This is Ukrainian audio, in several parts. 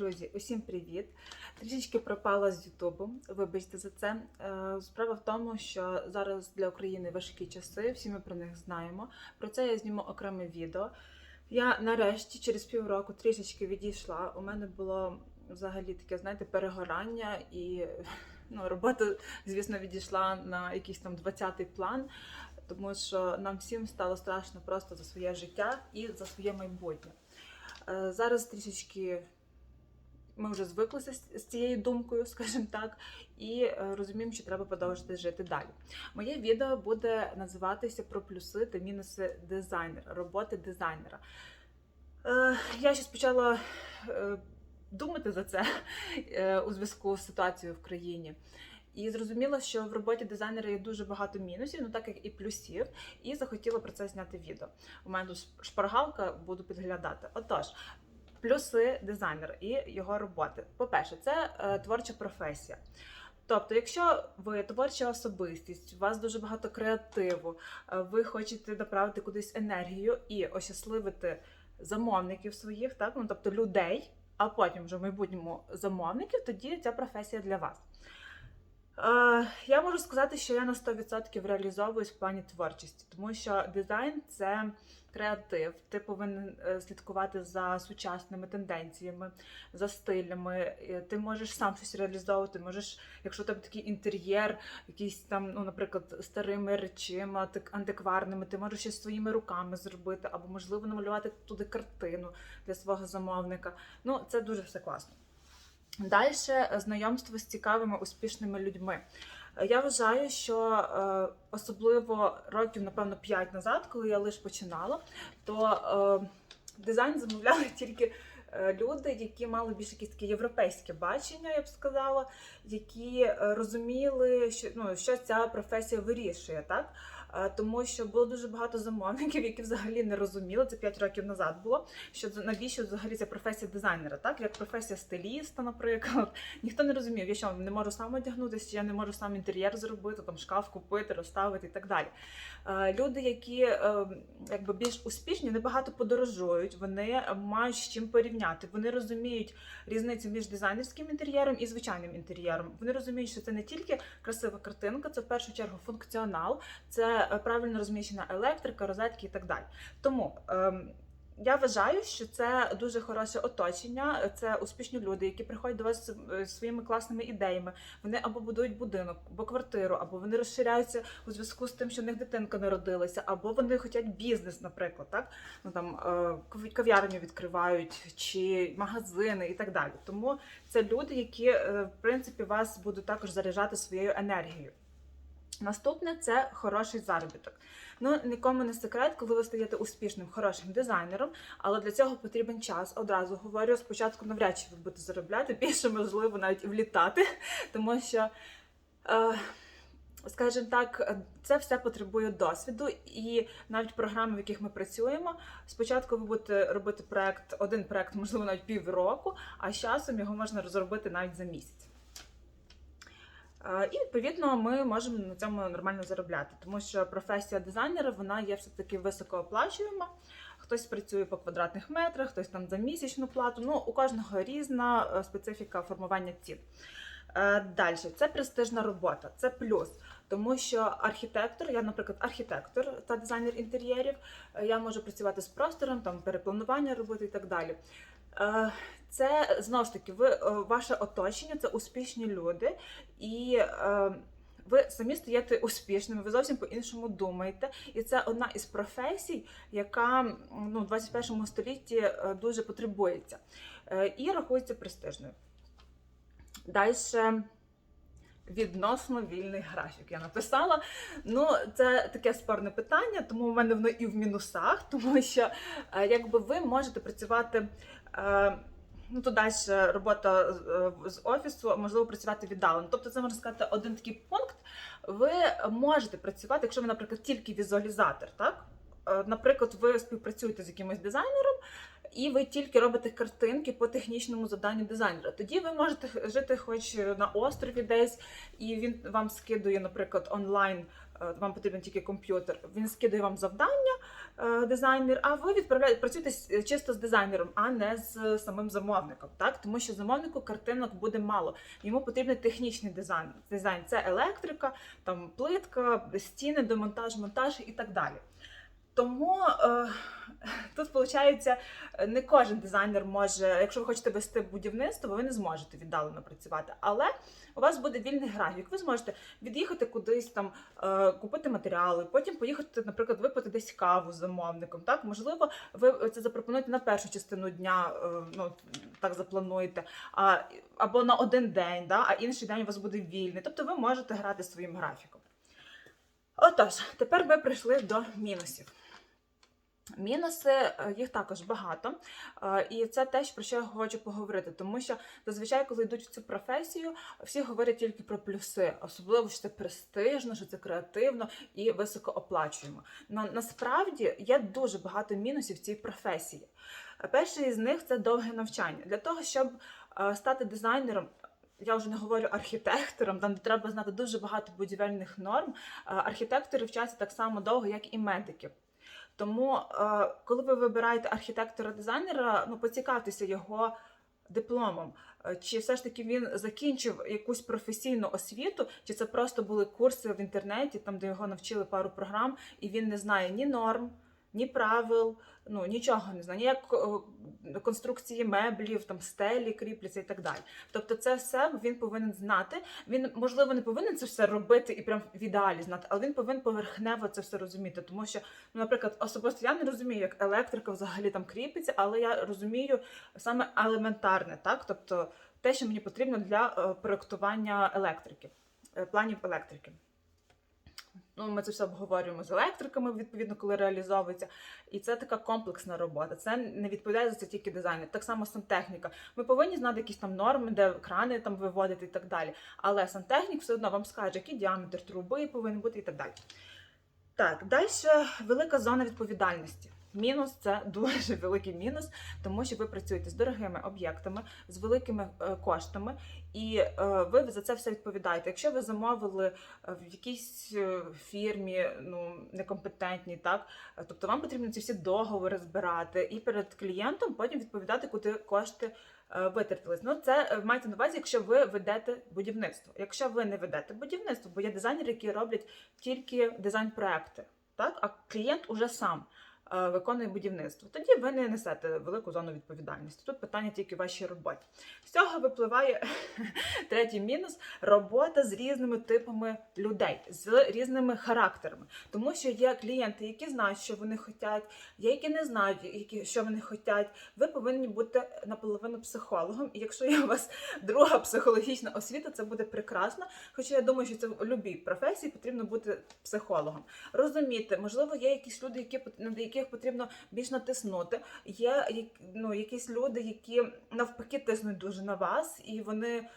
Друзі, усім привіт! Трішечки пропала з Ютубу. Вибачте за це. Е, Справа в тому, що зараз для України важкі часи, всі ми про них знаємо. Про це я зніму окреме відео. Я нарешті через півроку трішечки відійшла. У мене було взагалі таке, знаєте, перегорання і ну, робота, звісно, відійшла на якийсь там 20-й план, тому що нам всім стало страшно просто за своє життя і за своє майбутнє. Е, Зараз трішечки ми вже звиклися з цією думкою, скажімо так, і е, розуміємо, що треба продовжити жити далі. Моє відео буде називатися про плюси та мінуси дизайнера, роботи дизайнера. Е, Я ще почала е, думати за це у зв'язку з ситуацією в країні. І зрозуміла, що в роботі дизайнера є дуже багато мінусів, ну так як і плюсів, і захотіла про це зняти відео. У мене шпаргалка, буду підглядати. Отож, плюси дизайнера і його роботи. По-перше, це е, творча професія. Тобто, якщо ви творча особистість, у вас дуже багато креативу, е, ви хочете направити кудись енергію і ощасливити замовників своїх, так ну тобто людей, а потім вже в майбутньому замовників, тоді ця професія для вас. Е, Я можу сказати, що я на 100% реалізовуюсь в плані творчості, тому що дизайн це креатив. Ти повинен е, слідкувати за сучасними тенденціями, за стилями. Е, Ти можеш сам щось реалізовувати. Можеш, якщо тебе такий інтер'єр, якийсь там, ну, наприклад, старими речима, антик- антикварними, ти можеш щось своїми руками зробити, або можливо намалювати туди картину для свого замовника. Ну, це дуже все класно. Далі знайомство з цікавими успішними людьми. Е, Я вважаю, що е, особливо років, напевно, 5 назад, коли я лише починала, то е, дизайн замовляли тільки люди, які мали більш якісь таке європейське бачення, я б сказала, які розуміли, що, ну, що ця професія вирішує, так? Е, Тому що було дуже багато замовників, які взагалі не розуміли, це 5 років назад було, що навіщо взагалі ця професія дизайнера, так як професія стиліста, наприклад. Ніхто не розумів, я що не можу сам одягнутися, я не можу сам інтер'єр зробити, там шкаф купити, розставити і так далі. Е, Люди, які е, якби більш успішні, небагато подорожують, вони мають з чим порівняти. Вони розуміють різницю між дизайнерським інтер'єром і звичайним інтер'єром. Вони розуміють, що це не тільки красива картинка, це в першу чергу функціонал, це е, правильно розміщена електрика, розетки і так далі. Тому. ем, я вважаю, що це дуже хороше оточення. Це успішні люди, які приходять до вас з своїми класними ідеями. Вони або будують будинок, або квартиру, або вони розширяються у зв'язку з тим, що в них дитинка народилася, або вони хочуть бізнес, наприклад, так ну там е, кав'ярню відкривають чи магазини і так далі. Тому це люди, які е, в принципі вас будуть також заряджати своєю енергією. Наступне це хороший заробіток. Ну нікому не секрет, коли ви стаєте успішним, хорошим дизайнером, але для цього потрібен час. Одразу говорю, спочатку навряд чи ви будете заробляти, більше можливо навіть влітати, тому що. Е, Скажімо так, це все потребує досвіду, і навіть програми, в яких ми працюємо, спочатку ви будете робити проект, один проект, можливо, навіть півроку, а з часом його можна розробити навіть за місяць. Е, І відповідно ми можемо на цьому нормально заробляти, тому що професія дизайнера вона є все таки високооплачуєма. Хтось працює по квадратних метрах, хтось там за місячну плату. Ну у кожного різна е, специфіка формування цін. Далі це престижна робота, це плюс. Тому що архітектор, я, наприклад, архітектор та дизайнер інтер'єрів, е, я можу працювати з простором, там перепланування робити і так далі. Е, Це знову ж таки, ви е, ваше оточення, це успішні люди, і е, ви самі стаєте успішними, ви зовсім по-іншому думаєте. І це одна із професій, яка ну, в 21 столітті дуже потребується і рахується престижною. Далі відносно вільний графік. Я написала. Ну, це таке спорне питання, тому в мене воно і в мінусах, тому що якби ви можете працювати. Е, Ну, то далі робота е, з офісу, можливо, працювати віддалено. Тобто, це можна сказати один такий пункт. Ви можете працювати, якщо ви, наприклад, тільки візуалізатор, так? Е, Наприклад, ви співпрацюєте з якимось дизайнером, і ви тільки робите картинки по технічному завданню дизайнера. Тоді ви можете жити хоч на острові десь, і він вам скидує, наприклад, онлайн е, вам потрібен тільки комп'ютер. Він скидає вам завдання, е, дизайнер, а ви відправляєте працюєте чисто з дизайнером, а не з самим замовником. Так, тому що замовнику картинок буде мало. Йому потрібен технічний дизайн. Дизайн це електрика, там плитка, стіни, демонтаж, монтаж і так далі. Тому е, тут виходить, не кожен дизайнер може, якщо ви хочете вести будівництво, ви не зможете віддалено працювати. Але у вас буде вільний графік. Ви зможете від'їхати кудись там, е, купити матеріали, потім поїхати, наприклад, випити десь каву з замовником. Так, можливо, ви це запропонуєте на першу частину дня, е, ну так заплануєте, а, або на один день, да, а інший день у вас буде вільний. Тобто ви можете грати своїм графіком. Отож, тепер ми прийшли до мінусів. Мінуси е, їх також багато, е, і це те, про що я хочу поговорити. Тому що зазвичай, коли йдуть в цю професію, всі говорять тільки про плюси, особливо що це престижно, що це креативно і високооплачуємо. Но насправді є дуже багато мінусів в цій професії. Перший із них це довге навчання. Для того, щоб е, стати дизайнером. Я вже не говорю архітектором, там треба знати дуже багато будівельних норм. Е, Архітектори вчаться так само довго, як і медики. Тому, е, коли ви вибираєте архітектора-дизайнера, ну поцікавтеся його дипломом. Е, Чи все ж таки він закінчив якусь професійну освіту, чи це просто були курси в інтернеті, там де його навчили пару програм, і він не знає ні норм, ні правил, ну нічого не знає, ні як е, конструкції меблів, там стелі кріпляться і так далі. Тобто, це все він повинен знати. Він можливо не повинен це все робити і прям в ідеалі знати, але він повинен поверхнево це все розуміти. Тому що, ну, наприклад, особисто я не розумію, як електрика взагалі там кріпиться, але я розумію саме елементарне, так тобто те, що мені потрібно для е, проектування електрики, е, планів електрики. Ну, ми це все обговорюємо з електриками, відповідно, коли реалізовується. І це така комплексна робота. Це не відповідає за це тільки дизайнер. Так само сантехніка. Ми повинні знати якісь там норми, де крани там виводити і так далі. Але сантехнік все одно вам скаже, який діаметр труби повинен бути і так далі. Так, далі велика зона відповідальності. Мінус це дуже великий мінус, тому що ви працюєте з дорогими об'єктами, з великими е, коштами, і е, ви за це все відповідаєте. Якщо ви замовили е, в якійсь фірмі, ну некомпетентній, так тобто вам потрібно ці всі договори збирати і перед клієнтом потім відповідати, куди кошти витратились. Ну це мається на увазі, якщо ви ведете будівництво. Якщо ви не ведете будівництво, бо є дизайнери, які роблять тільки дизайн-проекти, так а клієнт уже сам виконує будівництво. Тоді ви не несете велику зону відповідальності. Тут питання тільки вашій роботі. З цього випливає третій мінус робота з різними типами людей, з різними характерами. Тому що є клієнти, які знають, що вони хочуть, є які не знають, які, що вони хочуть. Ви повинні бути наполовину психологом. І якщо є у вас друга психологічна освіта, це буде прекрасно. Хоча я думаю, що це в будь-якій професії потрібно бути психологом. Розуміти, можливо, є якісь люди, які на яких потрібно більш натиснути. Є ну, якісь люди, які навпаки тиснуть дуже на вас, і вони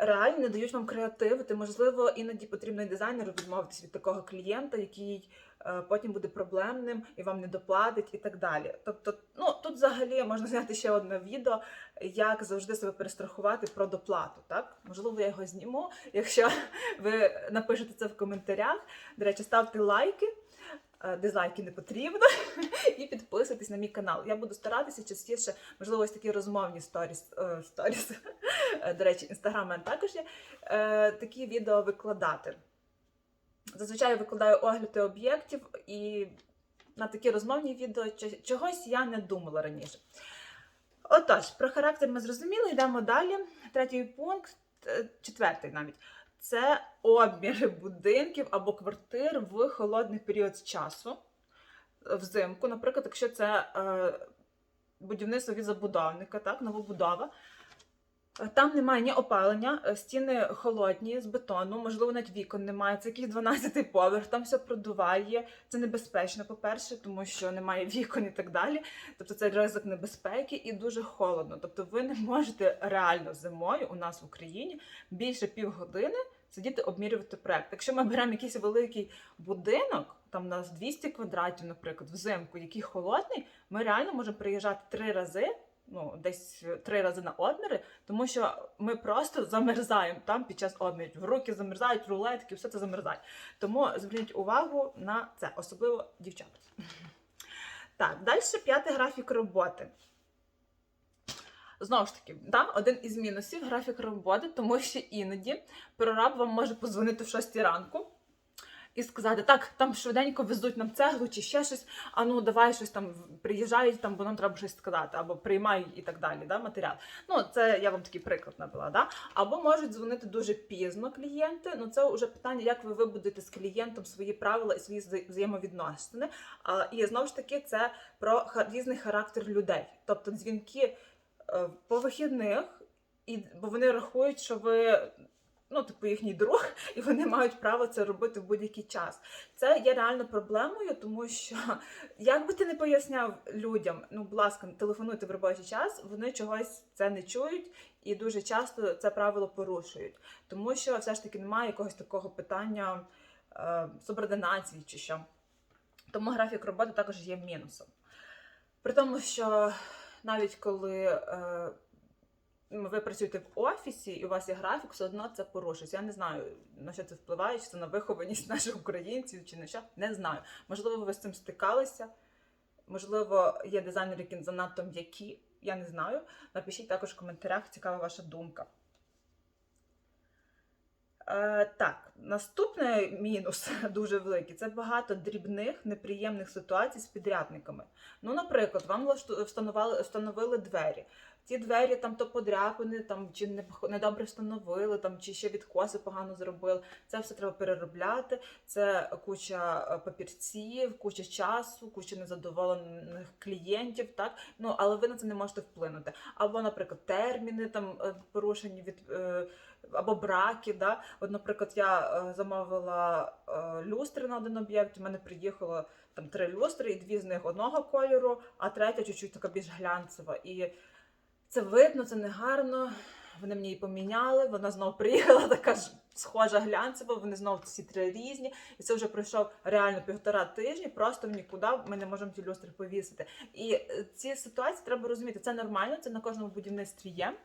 реально не дають вам креативити. Можливо, іноді потрібно дизайнеру відмовитись від такого клієнта, який е, потім буде проблемним і вам не доплатить, і так далі. Тобто, ну тут взагалі можна зняти ще одне відео, як завжди себе перестрахувати про доплату. Так, можливо, я його зніму. Якщо ви напишете це в коментарях, до речі, ставте лайки. Е, Дизлайки не потрібно, і підписуйтесь на мій канал. Я буду старатися частіше, можливо, ось такі розмовні сторіс. е, сторіс. Е, До речі, інстаграм мене також є. Такі відео викладати. Зазвичай викладаю огляди об'єктів, і на такі розмовні відео чогось я не думала раніше. Отож, про характер ми зрозуміли, йдемо далі. Третій пункт, четвертий навіть. Це обміри будинків або квартир в холодний період часу е, взимку. Наприклад, якщо це е, будівництво від забудовника, так, новобудова. Там немає ні опалення, е, стіни холодні з бетону, можливо, навіть вікон немає. Це якийсь 12-й поверх, там все продуває. Це небезпечно, по-перше, тому що немає вікон і так далі. Тобто це ризик небезпеки і дуже холодно. Тобто ви не можете реально зимою у нас в Україні більше півгодини сидіти обмірювати проект. Якщо ми беремо якийсь великий будинок, там у нас 200 квадратів, наприклад, взимку, який холодний, ми реально можемо приїжджати три рази ну, десь три рази на обміри, тому що ми просто замерзаємо там під час обмірів. Руки замерзають, рулетки, все це замерзає. Тому зверніть увагу на це, особливо дівчата. Так, далі п'ятий графік роботи. Знову ж таки, да, один із мінусів графік роботи, тому що іноді прораб вам може позвонити в 6 ранку і сказати: так, там швиденько везуть нам цеглу чи ще щось, а ну давай щось там приїжджають, там, бо нам треба щось сказати, або приймають і так далі. Да, матеріал. Ну, це я вам такий приклад навела. Да? Або можуть дзвонити дуже пізно клієнти. Ну, це вже питання, як ви вибудете з клієнтом свої правила і свої взаємовідносини. А, і знову ж таки, це про різний характер людей. Тобто дзвінки е, по вихідних, і, бо вони рахують, що ви. Ну, типу, їхній друг, і вони мають право це робити в будь-який час. Це є реально проблемою, тому що як би ти не поясняв людям, ну, будь ласка, телефонуйте в робочий час, вони чогось це не чують і дуже часто це правило порушують, тому що все ж таки немає якогось такого питання е, субординації чи що. Тому графік роботи також є мінусом. При тому, що навіть коли е, ви працюєте в офісі і у вас є графік, все одно це порушується. Я не знаю, на що це впливає, чи це на вихованість наших українців, чи на що. Не знаю. Можливо, ви з цим стикалися. Можливо, є дизайнери, які занадто м'які. Я не знаю. Напишіть також в коментарях, цікава ваша думка. Е, так, наступний мінус дуже великий це багато дрібних неприємних ситуацій з підрядниками. Ну, наприклад, вам встановили, двері. Ці двері там то подряпини, там чи не недобре встановили, там чи ще відкоси погано зробили. Це все треба переробляти. Це куча е, папірців, куча часу, куча незадоволених клієнтів. Так ну але ви на це не можете вплинути. Або, наприклад, терміни там е, порушені від. е, Або браки, да. От, наприклад, я замовила люстри на один об'єкт. У мене приїхало там три люстри, і дві з них одного кольору, а третя чуть-чуть така більш глянцева. І це видно, це не гарно. Вони мені її поміняли, вона знову приїхала така ж схожа глянцева, вони знову всі три різні. І це вже пройшов реально півтора тижні, просто в нікуди ми не можемо ці люстри повісити. І е, ці ситуації треба розуміти, це нормально, це на кожному будівництві є.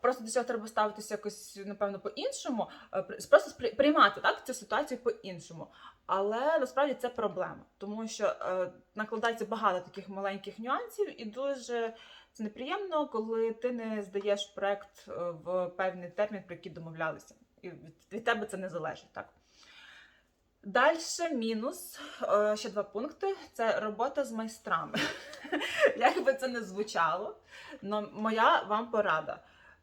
Просто до цього треба ставитися якось, напевно, по-іншому, е, просто приймати так, цю ситуацію по-іншому. Але насправді це проблема, тому що е, накладається багато таких маленьких нюансів, і дуже це неприємно, коли ти не здаєш проект е, в певний термін, про який домовлялися. І від тебе це не залежить, так? Далі мінус, е, ще два пункти: це робота з майстрами. Як би це не звучало, але моя вам порада.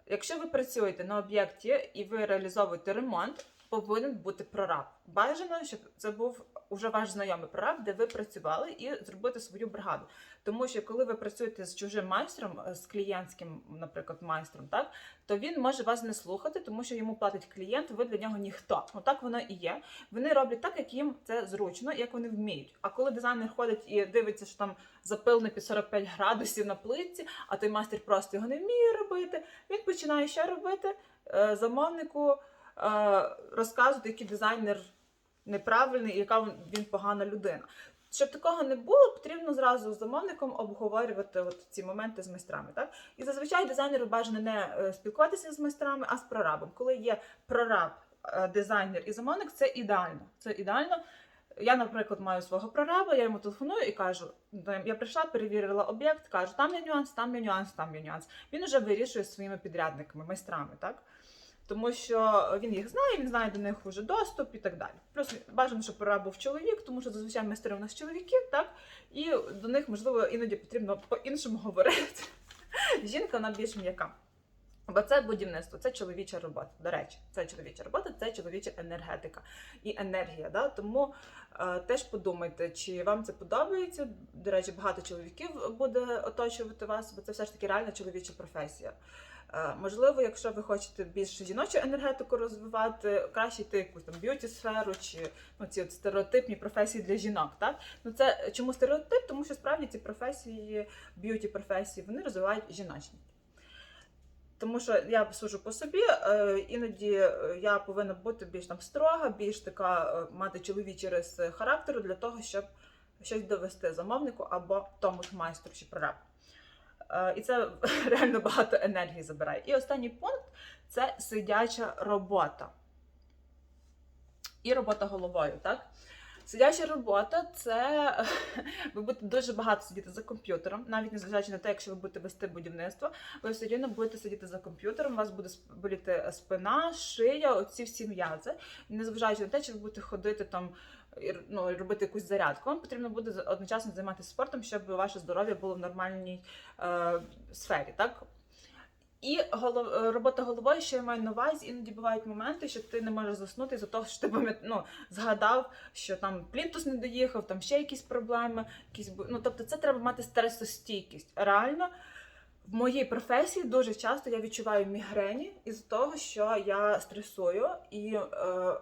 Якщо ви працюєте на об'єкті і ви реалізовуєте ремонт, повинен бути прораб. Бажано, щоб це був уже ваш знайомий прораб, де ви працювали, і зробити свою бригаду. Тому що коли ви працюєте з чужим майстром, е, з клієнтським, наприклад, майстром, так то він може вас не слухати, тому що йому платить клієнт, ви для нього ніхто. Отак воно і є. Вони роблять так, як їм це зручно, як вони вміють. А коли дизайнер ходить і дивиться, що там запилено під 45 градусів на плитці, а той майстер просто його не вміє робити, він починає що робити? Е, Замовнику розказувати, який дизайнер неправильний і яка він погана людина. Щоб такого не було, потрібно зразу з замовником обговорювати от ці моменти з майстрами. Так? І зазвичай дизайнеру бажано не е, спілкуватися з майстрами, а з прорабом. Коли є прораб, е, дизайнер і замовник, це ідеально. Це ідеально. Я, наприклад, маю свого прораба, я йому телефоную і кажу: «Ну, я прийшла, перевірила об'єкт, кажу, там є нюанс, там є нюанс, там є нюанс. Він вже вирішує зі своїми підрядниками, майстрами, так? Тому що він їх знає, він знає до них вже доступ і так далі. Плюс бажано, щоб прораб був чоловік, тому що зазвичай майстри у нас чоловіки, так? І до них, можливо, іноді потрібно по-іншому говорити. Жінка вона більш м'яка. Бо це будівництво, це чоловіча робота. До речі, це чоловіча робота, це чоловіча енергетика і енергія. Да? Тому е, теж подумайте, чи вам це подобається. До речі, багато чоловіків буде оточувати вас, бо це все ж таки реальна чоловіча професія. Е, Можливо, якщо ви хочете більше жіночу енергетику розвивати, краще йти якусь там б'юті сферу чи ну, ці от стереотипні професії для жінок. Так? Ну це чому стереотип? Тому що справді ці професії, б'юті професії, вони розвивають жіночність. Тому що я сужу по собі, е, іноді е, я повинна бути більш там строга, більш така мати чоловічі риси характеру для того, щоб щось довести замовнику або тому ж майстру чи прораб. Е, І це реально багато енергії забирає. І останній пункт це сидяча робота. І робота головою, так? Сидяча робота це ви будете дуже багато сидіти за комп'ютером, навіть незважаючи на те, якщо ви будете вести будівництво, ви все рівно будете сидіти за комп'ютером, у вас буде боліти спина, шия, оці всі м'язи. Незважаючи на те, чи ви будете ходити там. Ну, робити якусь зарядку, вам потрібно буде одночасно займатися спортом, щоб ваше здоров'я було в нормальній е, сфері, так? І голов... е, робота головою, що я маю на увазі, іноді бувають моменти, що ти не можеш заснути за того, що ти пам'ят... ну, згадав, що там плінтус не доїхав, там ще якісь проблеми, якісь ну, тобто це треба мати стресостійкість. Реально, в моїй професії дуже часто я відчуваю мігрені із-за того, що я стресую і. Е...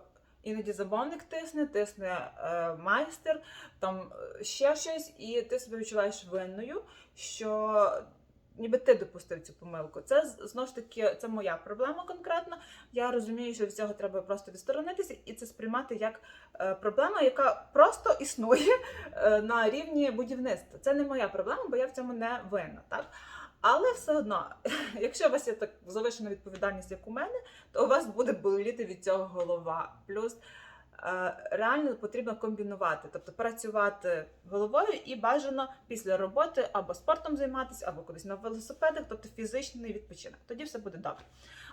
Іноді замовник тисне, тисне е, майстер, там е, ще щось, і ти себе відчуваєш винною, що ніби ти допустив цю помилку. Це знову ж таки це моя проблема конкретно. Я розумію, що від цього треба просто відсторонитися і це сприймати як е, проблема, яка просто існує е, на рівні будівництва. Це не моя проблема, бо я в цьому не винна. Так? Але все одно, якщо у вас є так завишена відповідальність, як у мене, то у вас буде боліти від цього голова. Плюс реально потрібно комбінувати, тобто працювати головою і бажано після роботи або спортом займатися, або кудись на велосипедах, тобто фізичний відпочинок. Тоді все буде добре.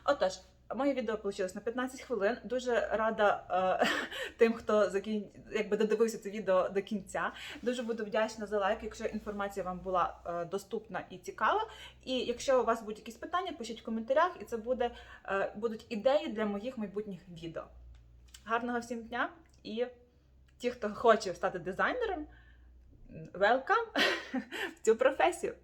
Отож. Моє відео вийшло на 15 хвилин. Дуже рада е, тим, хто закін... якби додивився це відео до кінця. Дуже буду вдячна за лайк, якщо інформація вам була е, доступна і цікава. І якщо у вас будуть якісь питання, пишіть в коментарях, і це буде, е, будуть ідеї для моїх майбутніх відео. Гарного всім дня! І ті, хто хоче стати дизайнером, welcome в цю професію.